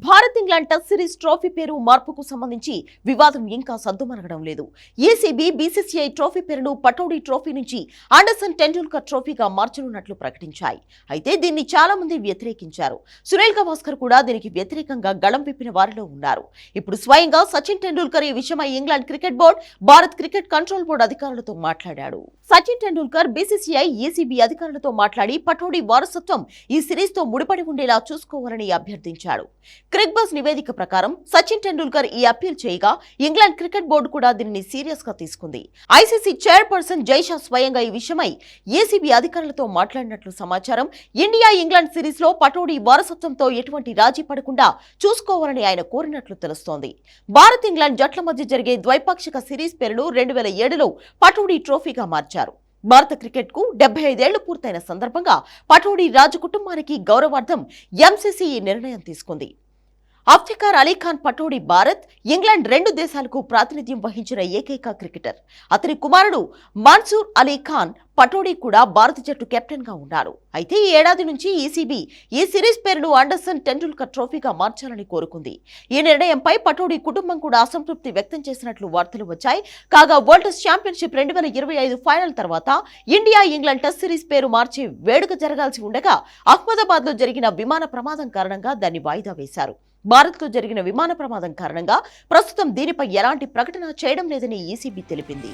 Bharat England test series trophy పేరు మార్పుకు సంబంధించి వివాదం ఇంకా సద్దుమనగడం లేదు. ఏసీబీ బీసీసీఐ ట్రోఫీ పేరును పటౌడీ ట్రోఫీ నుంచి ఆండర్సన్ టెండూల్కర్ ట్రోఫీగా మార్చనున్నట్లు ప్రకటించాయి. అయితే దీన్ని చాలా మంది వ్యతిరేకించారు. సునీల్ గవాస్కర్ కూడా దీనికి వ్యతిరేకంగా గళం విప్పిన వారిలో ఉన్నారు. ఇప్పుడు స్వయంగా సచిన్ టెండూల్కర్ ఈ విషయమై England cricket board Bharat cricket control board అధికారులతో మాట్లాడాడు. సచిన్ టెండూల్కర్ బీసీసీఐ ఏసీబీ అధికారులతో మాట్లాడి పటౌడీ వారసత్వం ఈ సిరీస్తో ముడిపడి ఉండేలా చూసుకోవాలని అభ్యర్థించాడు. క్రిక్ బస్ నివేదిక ప్రకారం సచిన్ టెండూల్కర్ ఈ అప్పీల్ చేయగా ఇంగ్లాండ్ క్రికెట్ బోర్డు కూడా దీనిని సీరియస్గా తీసుకుంది. ఐసీసీ చైర్పర్సన్ జైషా స్వయంగా ఈ విషయమై ఏసీబీ అధికారులతో మాట్లాడినట్లు సమాచారం ఇండియా ఇంగ్లాండ్ సిరీస్లో పటోడీ వారసత్వంతో ఎటువంటి రాజీ పడకుండా చూసుకోవాలని ఆయన కోరినట్లు తెలుస్తోంది. భారత్ ఇంగ్లాండ్ జట్ల మధ్య జరిగే ద్వైపాక్షిక సిరీస్ పేరును రెండు వేల ఏడులో పటోడీ ట్రోఫీగా మార్చారు. భారత క్రికెట్కు డెబ్బై ఐదేళ్ళు పూర్తయిన సందర్భంగా పటోడీ రాజు కుటుంబానికి గౌరవార్థం ఎంసీసీ ఈ నిర్ణయం తీసుకుంది. అఫ్తికార్ అలీ ఖాన్ పటోడి భారత్ ఇంగ్లాండ్ రెండు దేశాలకు ప్రాతినిధ్యం వహించిన ఏకైక క్రికెటర్. అతని కుమారుడు మన్సూర్ అలీ ఖాన్ పటోడి కూడా భారత జట్టు కెప్టెన్గా ఉన్నారు. అయితే ఈ ఏడాది నుంచి ఈసీబీ ఈ సిరీస్ పేరును అండర్సన్ టెండూల్కర్ ట్రోఫీగా మార్చాలని కోరుకుంది. ఈ నిర్ణయంపై పటోడి కుటుంబం కూడా అసంతృప్తి వ్యక్తం చేసినట్లు వార్తలు వచ్చాయి. కాగా వరల్డ్ టెస్ట్ ఛాంపియన్షిప్ రెండు వేల ఇరవై ఐదు ఫైనల్ తర్వాత ఇండియా ఇంగ్లాండ్ టెస్ట్ సిరీస్ పేరు మార్చి వేడుక జరగాల్సి ఉండగా అహ్మదాబాద్లో జరిగిన విమాన ప్రమాదం కారణంగా దాన్ని వాయిదా వేశారు. భారత్లో జరిగిన విమాన ప్రమాదం కారణంగా ప్రస్తుతం దీనిపై ఎలాంటి ప్రకటన చేయడం లేదని ఈసీబీ తెలిపింది.